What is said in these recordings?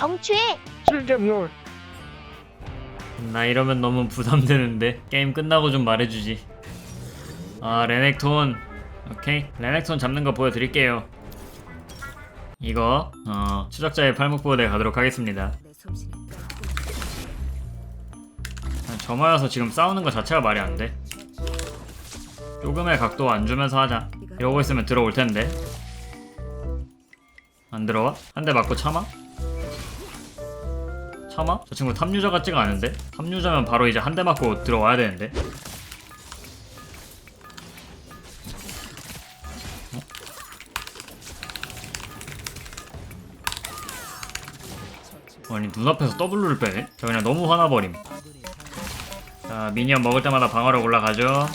정취해. 실점롤 나 이러면 너무 부담되는데 게임 끝나고 좀 말해주지. 아 레넥톤. 오케이. 레넥톤 잡는 거 보여드릴게요. 이거 어 추적자의 팔목보호대 가도록 하겠습니다. 아, 저 모여서 지금 싸우는 거 자체가 말이 안돼. 조금의 각도 안 주면서 하자. 이러고 있으면 들어올 텐데. 안 들어와? 한 대 맞고 참아? 참아? 저 친구 탑유저 같지가 않은데? 탑유저면 바로 이제 한 대 맞고 들어와야 되는데? 어? 아니 눈앞에서 W를 빼네? 저 그냥 너무 화나버림 자 미니언 먹을 때마다 방어력 올라가죠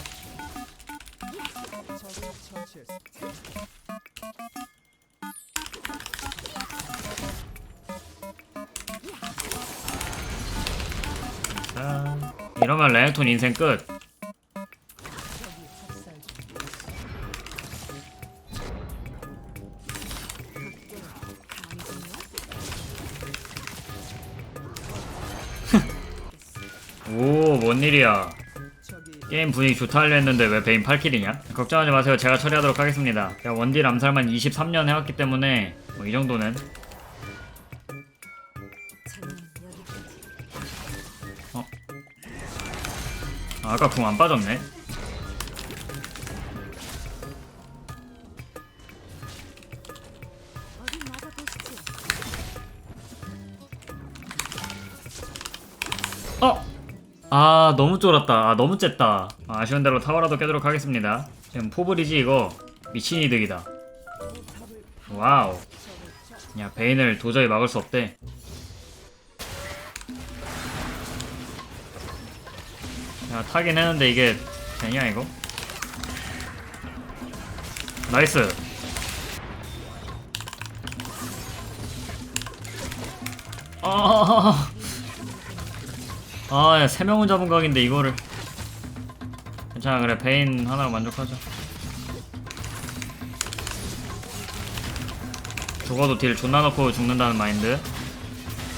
자 이러면 레넥톤 인생 끝 오, 뭔 일이야. 게임 분위기 좋다 하려 했는데 왜 베인 8킬이냐? 걱정하지 마세요. 제가 처리하도록 하겠습니다. 제가 원딜 암살만 23년 해왔기 때문에 뭐 이 정도는 아, 아까 궁 안 빠졌네. 어! 아 너무 쫄았다. 아 너무 쨌다. 아, 아쉬운 대로 타워라도 깨도록 하겠습니다. 지금 포브리지 이거? 미친 이득이다. 와우. 야 베인을 도저히 막을 수 없대 야 타긴 했는데 이게 되냐 이거 나이스 아 아, 야, 세 명은 잡은 각인데 이거를. 괜찮아, 그래. 베인 하나로 만족하자. 죽어도 딜 존나 넣고 죽는다는 마인드.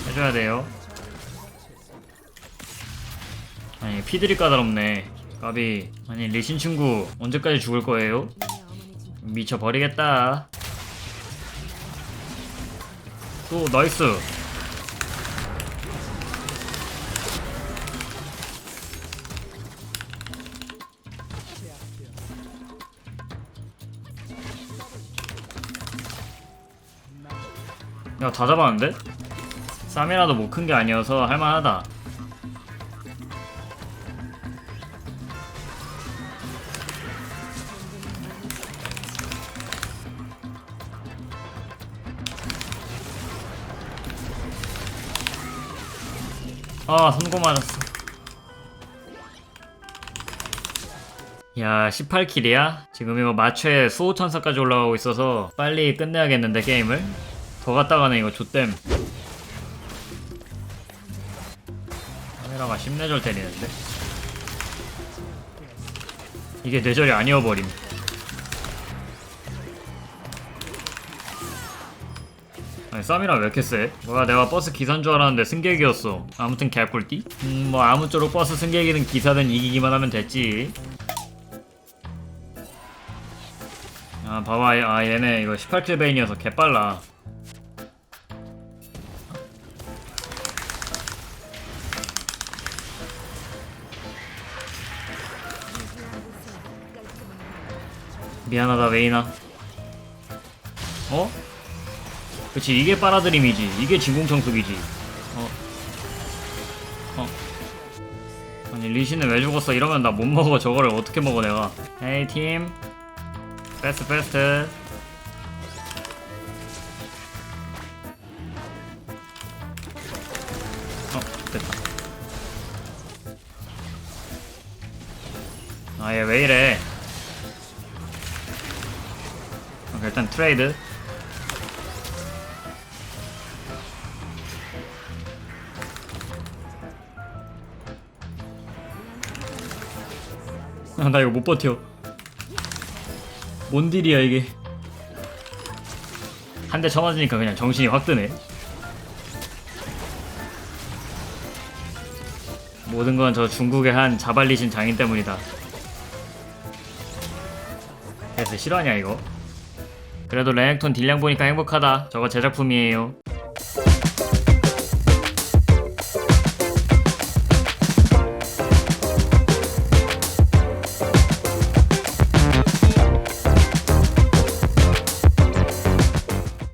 해줘야 돼요. 아니, 피들이 까다롭네. 까비. 아니, 리신 친구, 언제까지 죽을 거예요? 미쳐버리겠다. 또, 나이스. 야, 다 잡았는데? 쌈이라도 못 큰 게 아니어서 할만하다. 아, 선고 맞았어. 야, 18킬이야? 지금 이거 마취에 수호천사까지 올라가고 있어서 빨리 끝내야겠는데, 게임을? 더 갔다가는 이거 좆댐 카메라가 10뇌절 때리는데 이게 뇌절이 아니어버림 아니 쌈이랑 왜 이렇게 세? 뭐야 내가 버스 기사인 줄 알았는데 승객이었어 아무튼 개꿀띠? 음 뭐 아무쪼록 버스 승객이든 기사든 이기기만 하면 됐지 아 봐봐 아 얘네 이거 18킬 베인이어서 개빨라 미안하다 웨이나 어? 그치 이게 빨아들임이지. 이게 진공청소기지. 어? 어? 아니 리신은 왜 죽었어? 이러면 나 못 먹어 저거를. 어떻게 먹어 내가? 에이 팀. 베스트 베스트. 어 됐다. 아얘 왜 이래? 오케이, 일단 트레이드 아, 나 이거 못 버텨. 뭔 딜이야 이게? 한 대 쳐맞으니까 그냥 정신이 확 드네. 모든 건 저 중국의 한 자발리신 장인 때문이다. 그래서 실화냐 이거? 그래도 레넥톤 딜량 보니까 행복하다. 저거 제작품이에요.